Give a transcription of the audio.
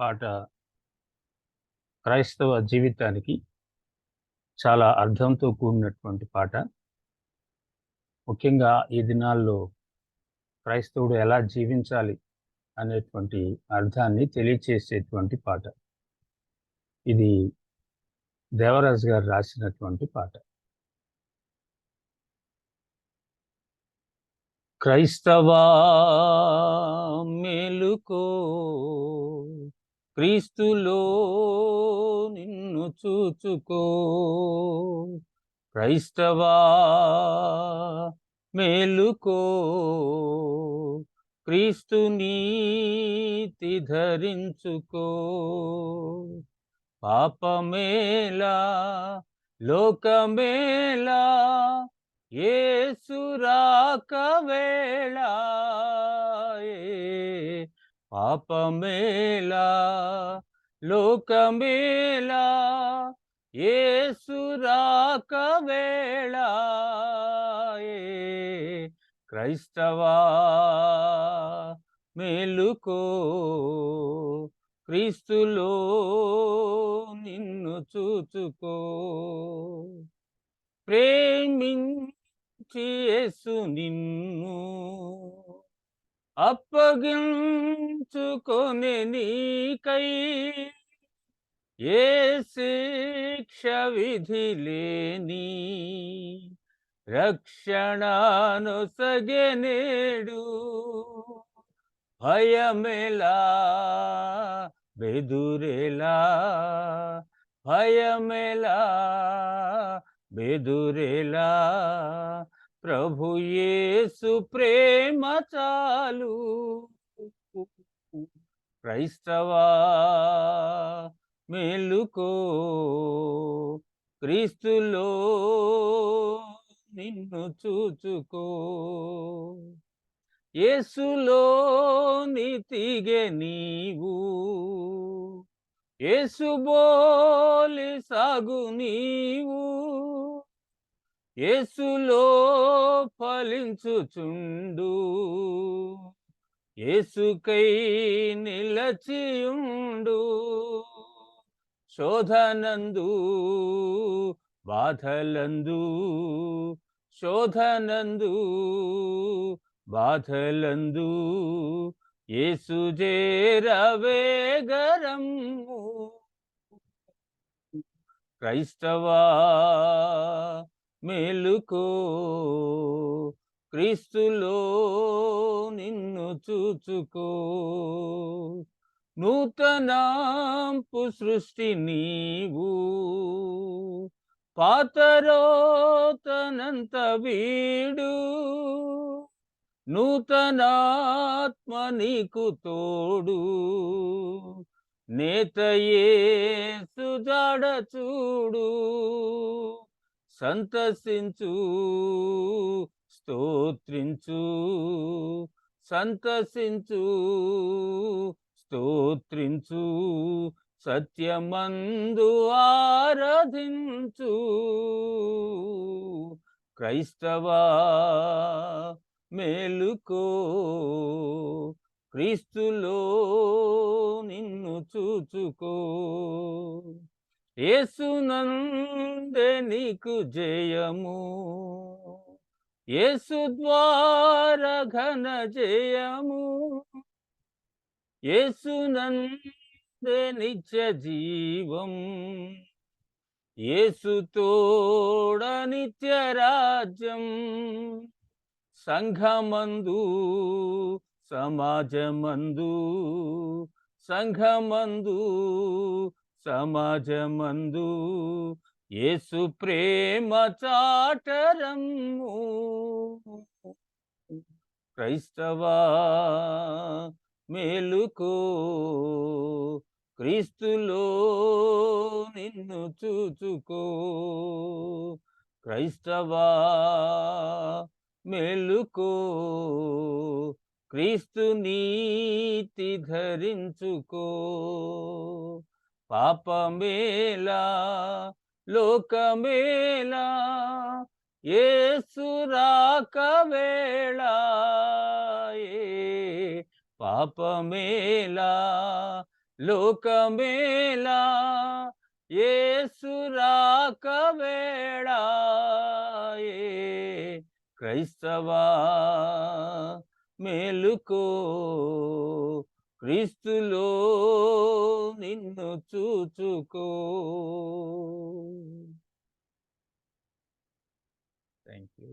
పాట క్రైస్తవ జీవితానికి చాలా అర్థంతో కూడినటువంటి పాట. ముఖ్యంగా ఈ దినాల్లో క్రైస్తవుడు ఎలా జీవించాలి అనేటువంటి అర్థాన్ని తెలియచేసేటువంటి పాట. ఇది దేవరాజ్ గారు రాసినటువంటి పాట. క్రైస్తవా మేలుకో క్రీస్తులో నిన్ను చూచుకో. క్రైస్తవా మేలుకో. క్రీస్తు నీతి ధరించుకో. పాపమేలా లోకమేలా ఏసురాక వేళ పాపమేలా లోకమేలా ఏసురాక వేళ క్రైస్తవా మేలుకో క్రీస్తులో నిన్ను చూచుకో. ప్రేమించి యేసు నిన్ను అప్పగించుకొని నీకై ఏ శిక్ష విధి లేని రక్షణను సగెనేడు భయమెలా బెదురెలా భయమెలా బెదురెలా. ప్రభు యేసు ప్రేమ చాలు. క్రైస్తవా మేలుకో. క్రీస్తులో నిన్ను చూచుకో. యేసులో నీతిగే నీవు. యేసు బోలి సాగు నీవు. యేసులో ఫలించుచుండు. యేసుకై నిలచియుండు. శోధనందు బాధలందు శోధనందు బాధలందు యేసు జేరవేగరము క్రైస్తవా మేలుకో. క్రీస్తులో నిన్ను చూచుకో. నూతనాంపు సృష్టి నీవు. పాతరోతనంత వీడు. నూతనాత్మ నీకు తోడు. నేతయే సుజాడ చూడు. సంతసించు స్తోత్రించు. సంతసించు స్తోత్రించు. సత్యమందు ఆరాధించు. క్రైస్తవా మేలుకో. క్రీస్తులో నిన్ను చూచుకో. ఏసునందే నీకు జయము. ఏసు ద్వారా ఘన జయము. ఏసునందే నిత్య జీవం. ఏసుతోడ నిత్య రాజ్యం. సంఘమందు సమాజమందు సంఘమందు సమాజమందు యేసు ప్రేమ చాటరము క్రైస్తవా మేలుకో క్రీస్తులో నిన్ను చూచుకో. క్రైస్తవా మేలుకో క్రీస్తు నీతి ధరించుకో. పాపమేలా లోకమేలా ఏసు రాక వేళ ఏ పాపమేలా లోకమేలా యేసు రాక వేళ క్రైస్తవా మేలుకో క్రీస్తులో నిన్ను చూచుకో. Thank you